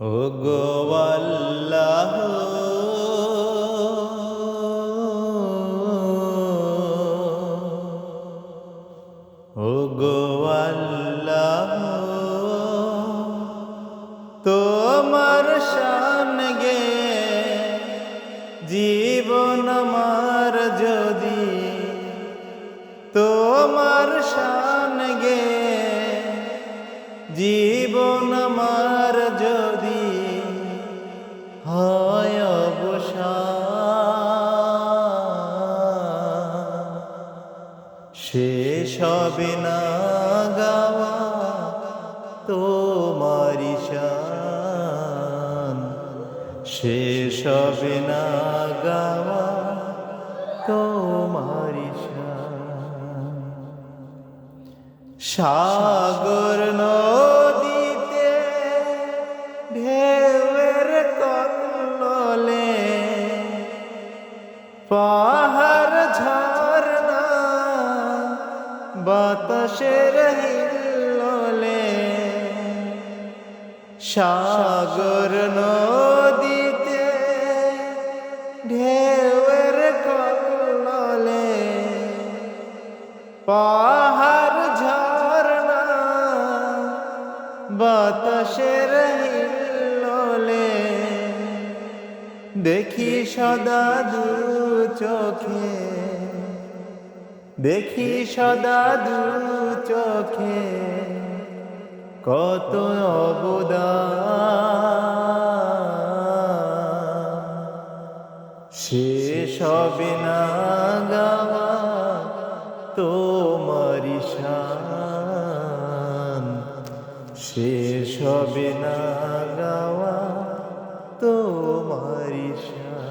ও আল্লাহ। শেষ হবে না গাওয়া তোমারি শান শেষ হবে না গাওয়া তোমারি সাগর নদীতে ঢেউয়ের কল্লোলে পাহাড় বাতাসের হিল্লোলে সাগর নদীতে ঢেউয়ের কল্লোলে পাহাড় ঝরনা বাতাসের হিল্লোলে দেখি সদা দু চোখে দেখি সদা দু চোখে কত অবদান। শেষ হবে না গাওয়া তোমারি শান। শেষ না গাওয়া তোমারি শান।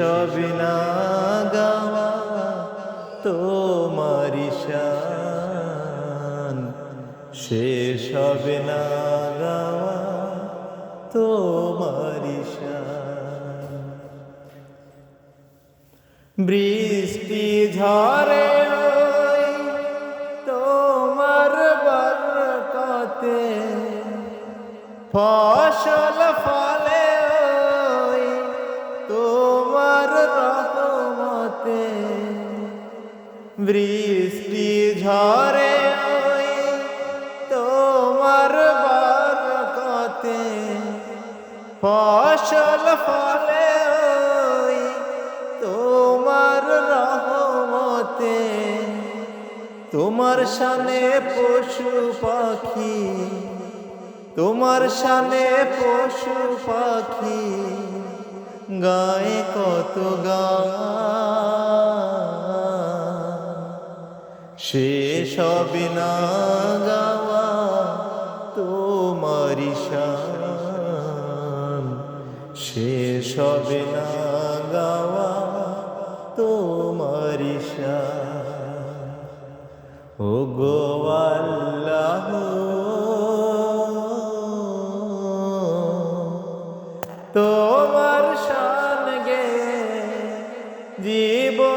হবে না গাওয়া তোমারি শান। না গাওয়া তোমারি শান। বৃষ্টি ঝরে তোমার বরকতে, ফসল ফলে বৃষ্টি ঝরে ওই তোমার বরকতে। ফসল ফলে ওই তোমার রহমতে। তোমার শানে পশু পাখি, তোমার শানে পশু পাখি, গায়ে কত গান। শেষ হবে না গাওয়া তোমারি শান। শেষ হবে না গাওয়া তোমারি শান। ও গো আল্লাহ। তোমার শান গে, জীবন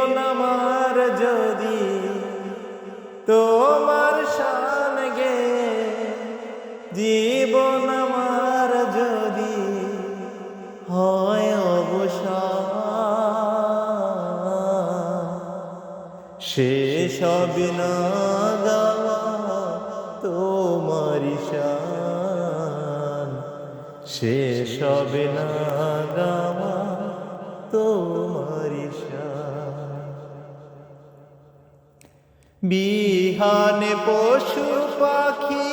তোমার শান গে, জীবন আমার যদি হয় অবসান শেষ হবে না তোমারি শান। শেষ হবে না তোমারি শান বিহানে পশু পাখি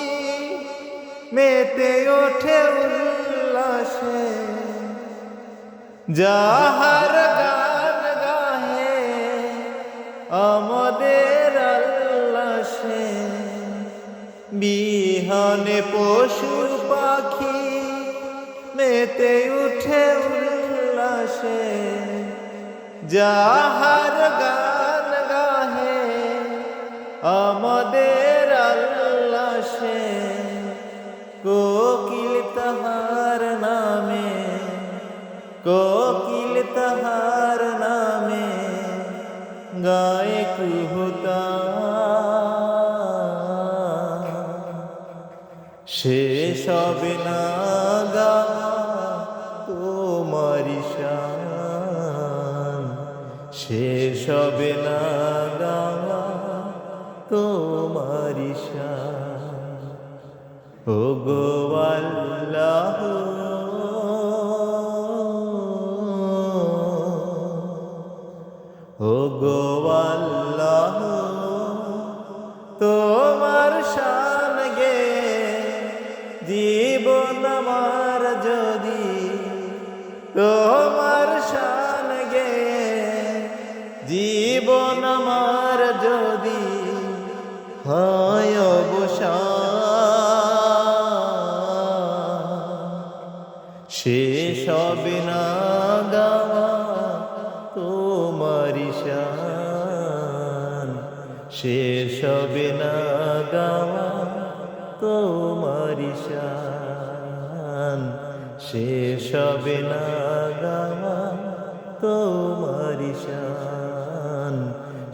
মেতে ওঠে উল্লাসে। যাহার গান গাহে আমাদের আল্লাহ সে বিহানে পশু পাখি মেতে উঠে উল্লাসে। যাহার গান আমাদের আল্লাসে কোকিল তাহার নামে, কোকিল তাহার নামে গায়ে কুহুতা। সে হবে না গাওয়া তোমারি শেষ হবে না গাওয়া তোমারি ও গো আল্লাহ। ও গো আল্লাহ। তোমার শান গে জীবন আমার যদি তোমার হয় শেষ তোমারি শান। শেষ হবে না গাওয়া তোমারি শান।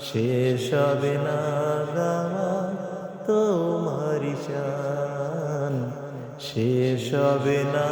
শেষ হবে গাওয়া তোমার শান শেষ হবে না